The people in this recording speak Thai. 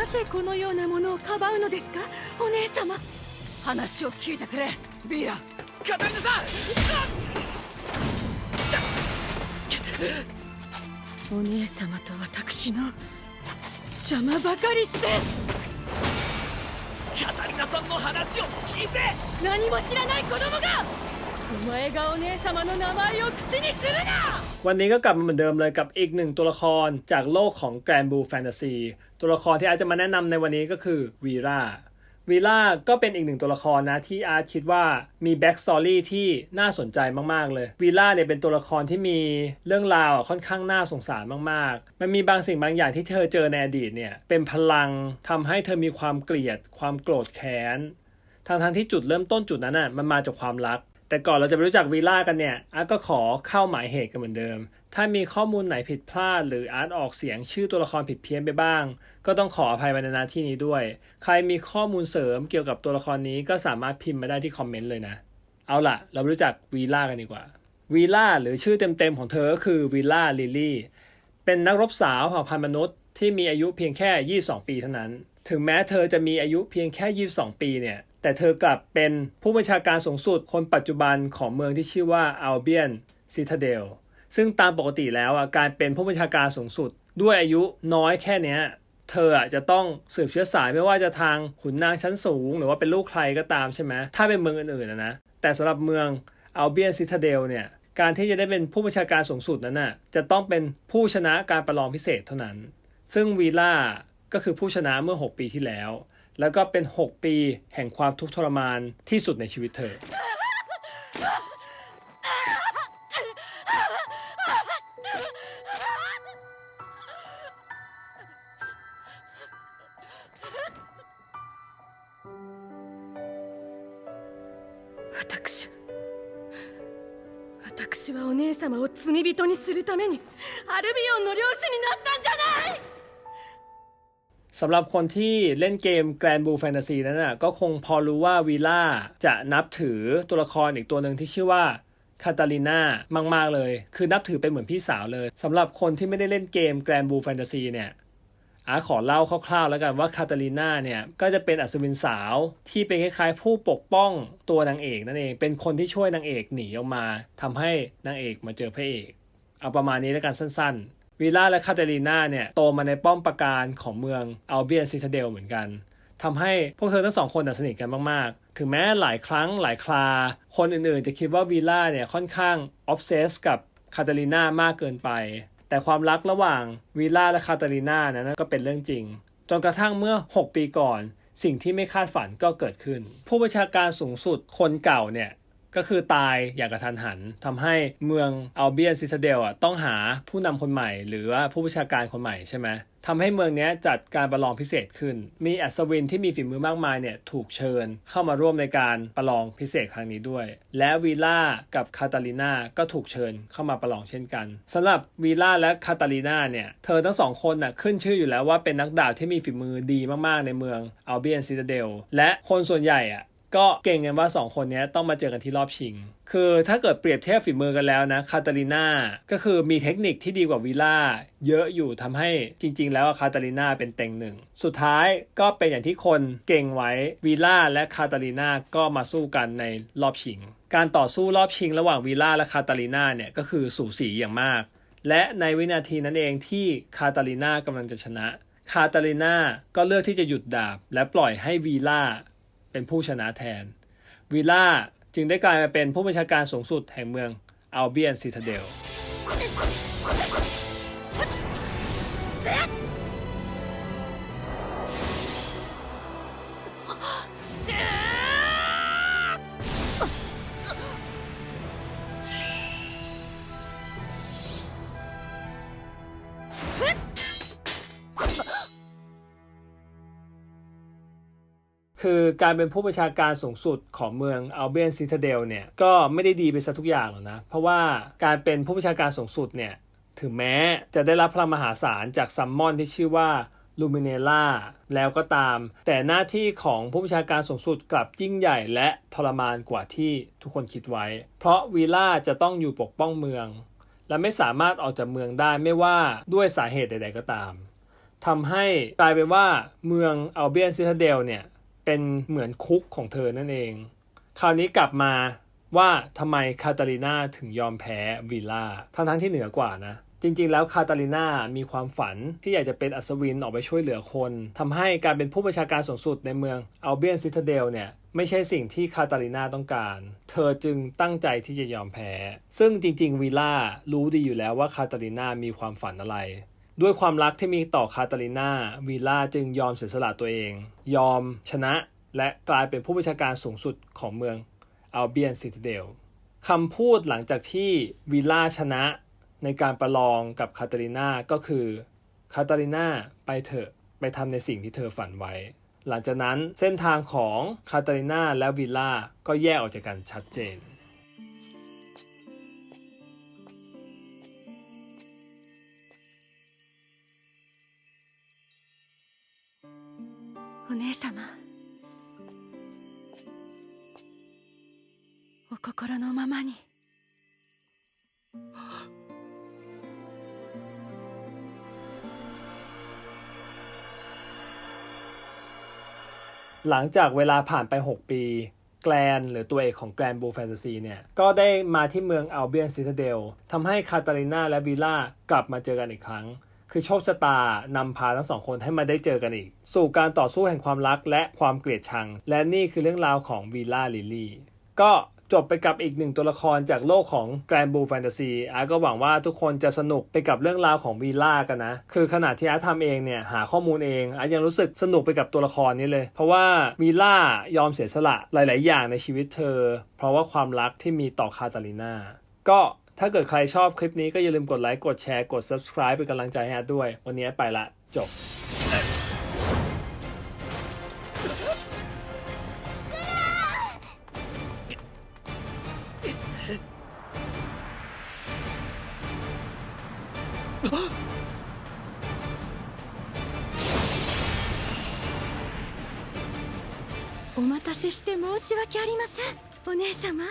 なぜこのようなものをかばうのですか？お姉様。話を聞いてくれビーラ。カタリナさんお姉様と私の邪魔ばかりして。カタリナさんの話を聞いて！何も知らない子供がお前がお姉様の名前を口にする。な วันนี้ก็กลับมาเหมือนเดิมเลยกับอีกหนึ่งตัวละครจากโลกของ Grand Blue Fantasy ตัวละครที่อาร์ตจะมาแนะนำในวันนี้ก็คือวีราวีราก็เป็นอีกหนึ่งตัวละครนะที่อาร์ตคิดว่ามีแบ็กสตอรี่ที่น่าสนใจมากๆเลยวีราเนี่ยเป็นตัวละครที่มีเรื่องราวค่อนข้างน่าสงสารมากๆ มันมีบางสิ่งบางอย่างที่เธอเจอในอดีตเนี่ยเป็นพลังทำให้เธอมีความเกลียด ความโกรธแค้นทางทางๆที่จุดเริ่มต้นจุดนั้นน่ะมันมาจากความรัก แต่ก่อนเราจะไปรู้จักวีล่ากันเนี่ยอาร์ตก็ขอเข้าหมายเหตุกันเหมือนเดิม ถ้ามีข้อมูลไหนผิดพลาด หรืออาร์ตออกเสียงชื่อตัวละครผิดเพี้ยนไปบ้าง ก็ต้องขออภัยไว้ในหนาที่นี้ด้วย ใครมีข้อมูลเสริมเกี่ยวกับตัวละครนี้ก็สามารถพิมพ์มาได้ที่คอมเมนต์เลยนะ เอาล่ะ เรารู้จักวีล่ากันดีกว่าวีล่าหรือชื่อเต็มๆของเธอก็คือวีล่าลิลลี่เป็นนักรบสาวเผ่าพันธุ์มนุษย์ที่มีอายุเพียงแค่ 22 ปีเท่านั้น ถึงแม้เธอจะมีอายุเพียงแค่ 22 ปีเนี่ย แต่เธอกลับเป็นผู้บัญชาการสูงสุดคนปัจจุบันของเมืองที่ชื่อว่าอัลเบียนซิทาเดลซึ่งตามปกติแล้วอะการเป็นผู้บัญชาการสูงสุด ด้วยอายุน้อยแค่เนี้ยเธออะจะต้องสืบเชื้อสายไม่ว่าจะทางขุนนางชั้นสูง หรือว่าเป็นลูกใครก็ตามใช่ไหมถ้าเป็นเมืองอื่นๆนะนะแต่สำหรับเมืองอัลเบียนซิทาเดลเนี่ยการที่จะได้เป็นผู้บัญชาการสูงสุดนั้นน่ะจะต้องเป็นผู้ชนะการประลองพิเศษเท่านั้น ซึ่งวีล่าก็คือผู้ชนะเมื่อ 6 ปีที่แล้ว แล้วก็เป็น 6 ปีแห่งความทุกข์ทรมานที่สุดในชีวิตเธอ 私私はお姉様を罪人にするためにアルビオンの領主になったんじゃない สำหรับคนที่เล่นเกม Grand Blue Fantasy นั้นน่ะก็คงพอรู้ว่าวีล่าจะนับถือตัวละครอีกตัวหนึ่งที่ชื่อว่าคาตาลิน่ามาก ๆ เลย คือนับถือเป็นเหมือนพี่สาวเลยสำหรับคนที่ไม่ได้เล่นเกม Grand Blue Fantasy เนี่ยอาขอเล่าคร่าวๆแล้วกันว่าคาตาลิน่าเนี่ยก็จะเป็นอัศวินสาวที่เป็นคล้ายๆ ผู้ปกป้องตัวนางเอกนั่นเอง เป็นคนที่ช่วยนางเอกหนีออกมาทำให้นางเอกมาเจอพระเอก เอาประมาณนี้แล้วกันสั้นๆ วีล่าและคาเตลีน่าเนี่ยโตมาในป้อมปราการของเมืองอัลเบียนซิตาเดลเหมือนกันทำให้พวกเธอทั้งสองคนสนิทกันมาก ๆ ถึงแม้หลายครั้งหลายครา คนอื่น ๆ จะคิดว่าวีล่าเนี่ยค่อนข้างออฟเซสกับคาเตลีน่ามากเกินไป แต่ความรักระหว่างวีล่าและคาเตลีน่านั้นก็เป็นเรื่องจริง จนกระทั่งเมื่อ 6 ปีก่อน สิ่งที่ไม่คาดฝันก็เกิดขึ้น ผู้บัญชาการสูงสุดคนเก่าเนี่ย ก็คือตายอย่างกระทันหันทำให้เมืองอัลเบียนซิตาเดลอะต้องหาผู้นำคนใหม่ หรือว่าผู้บัญชาการคนใหม่ใช่ไหมทำให้เมืองนี้จัดการประลองพิเศษขึ้น มีอัศวินที่มีฝีมือมากมายเนี่ยถูกเชิญเข้ามาร่วมในการประลองพิเศษครั้งนี้ด้วย และวีล่ากับคาตาลิน่าก็ถูกเชิญเข้ามาประลองเช่นกันสำหรับวีล่าและคาตาลิน่าเนี่ย เธอทั้งสองคนน่ะขึ้นชื่ออยู่แล้วว่าเป็นนักดาบที่มีฝีมือดีมากๆในเมืองอัลเบียนซิตาเดล และคนส่วนใหญ่อะ ก็เก่งกันว่า 2 คนนี้ต้องมาเจอกันที่รอบชิง คือถ้าเกิดเปรียบเทียบฝีมือกันแล้วนะคาตาลิน่าก็คือมีเทคนิคที่ดีกว่าวิล่าเยอะอยู่ทำให้จริง ๆ แล้วคาตาลิน่าเป็นเต็งหนึ่ง สุดท้ายก็เป็นอย่างที่คนเก่งไว้วิล่าและคาตาลิน่าก็มาสู้กันในรอบชิง การต่อสู้รอบชิง ระหว่างวิล่าและคาตาลิน่าเนี่ยก็คือสูสีอย่างมาก และในวินาทีนั้นเองที่คาตาลิน่ากำลังจะชนะคาตาลิน่าก็เลือกที่จะหยุดดาบ และปล่อยให้วีล่า เป็นผู้ชนะแทนวีล่าจึงได้กลายมาเป็นผู้บัญชาการสูงสุดแห่งเมืองอัลเบียนซิตาเดล คือการเป็นผู้บัญชาการสูงสุดของเมืองอัลเบียนซิตาเดลเนี่ยก็ไม่ได้ดีไปซะทุกอย่างหรอกนะ เพราะว่าการเป็นผู้บัญชาการสูงสุดเนี่ยถึงแม้จะได้รับพลังมหาศาลจากซัมมอนที่ชื่อว่าลูมิเนล่าแล้วก็ตาม แต่หน้าที่ของผู้บัญชาการสูงสุดกลับยิ่งใหญ่และทรมานกว่าที่ทุกคนคิดไว้ เพราะวีล่าจะต้องอยู่ปกป้องเมือง และไม่สามารถออกจากเมืองได้ไม่ว่าด้วยสาเหตุใด ๆก็ตามทำให้กลายเป็นว่าเมืองอัลเบียนซิทาเดลเนี่ย เป็นเหมือนคุกของเธอนั่นเอง คราวนี้กลับมาว่าทำไมคาตาลิน่าถึงยอมแพ้วิลล่าทั้งทั้งๆที่เหนือกว่านะ จริงๆ แล้วคาตาลิน่ามีความฝันที่อยากจะเป็นอัศวินออกไปช่วยเหลือคนทำให้การเป็นผู้บัญชาการสูงสุดในเมืองอัลเบียนซิทาเดลเนี่ยไม่ใช่สิ่งที่คาตาลิน่าต้องการ เธอจึงตั้งใจที่จะยอมแพ้ ซึ่งจริงๆวิลล่ารู้ดีอยู่แล้วว่าคาตาลิน่ามีความฝันอะไร ด้วยความรักที่มีต่อคาตาลิน่าวิลล่าจึงยอมเสียสละตัวเอง ยอมชนะและกลายเป็นผู้บัญชาการสูงสุดของเมืองอัลเบียนซิตเดลคำพูดหลังจากที่วิลล่าชนะในการประลองกับคาตาลิน่าก็คือคาตาลิน่าไปเถอะไปทำในสิ่งที่เธอฝันไว้ หลังจากนั้นเส้นทางของคาตาลิน่าและวิลล่าก็แยกออกจากกันชัดเจน お姉様お心のままに หลังจากเวลาผ่านไป 6 ปี แกลนหรือตัวเอกของแกลนบูแฟนตาซีเนี่ย ก็ได้มาที่เมืองอัลเบียนซิตาเดลทำให้คาตาลิน่าและวิลล่ากลับมาเจอกันอีกครั้ง คือโชคชะตานำพาทั้งสองคนให้มาได้เจอกันอีก สู่การต่อสู้แห่งความรักและความเกลียดชัง และนี่คือเรื่องราวของวิลล่าลิลลี่ก็จบไปกับอีกหนึ่งตัวละครจากโลกของแกรนบูแฟนตาซีอาร์ก็หวังว่าทุกคนจะสนุกไปกับเรื่องราวของวีล่ากันนะ คือขณะที่อาร์ทำเองเนี่ย หาข้อมูลเอง อาร์ยังรู้สึกสนุกไปกับตัวละครนี้เลย เพราะว่าวีล่ายอมเสียสละหลาย ๆ อย่างในชีวิตเธอ เพราะว่าความรักที่มีต่อคาตาลิน่าก็ ถ้าเกิดใครชอบคลิปนี้ก็อย่าลืมกดไลค์กดแชร์กด subscribe เป็นกำลังใจให้อาร์ตด้วย วันนี้ไปละจบ お待たせして申し訳ありませんお姉様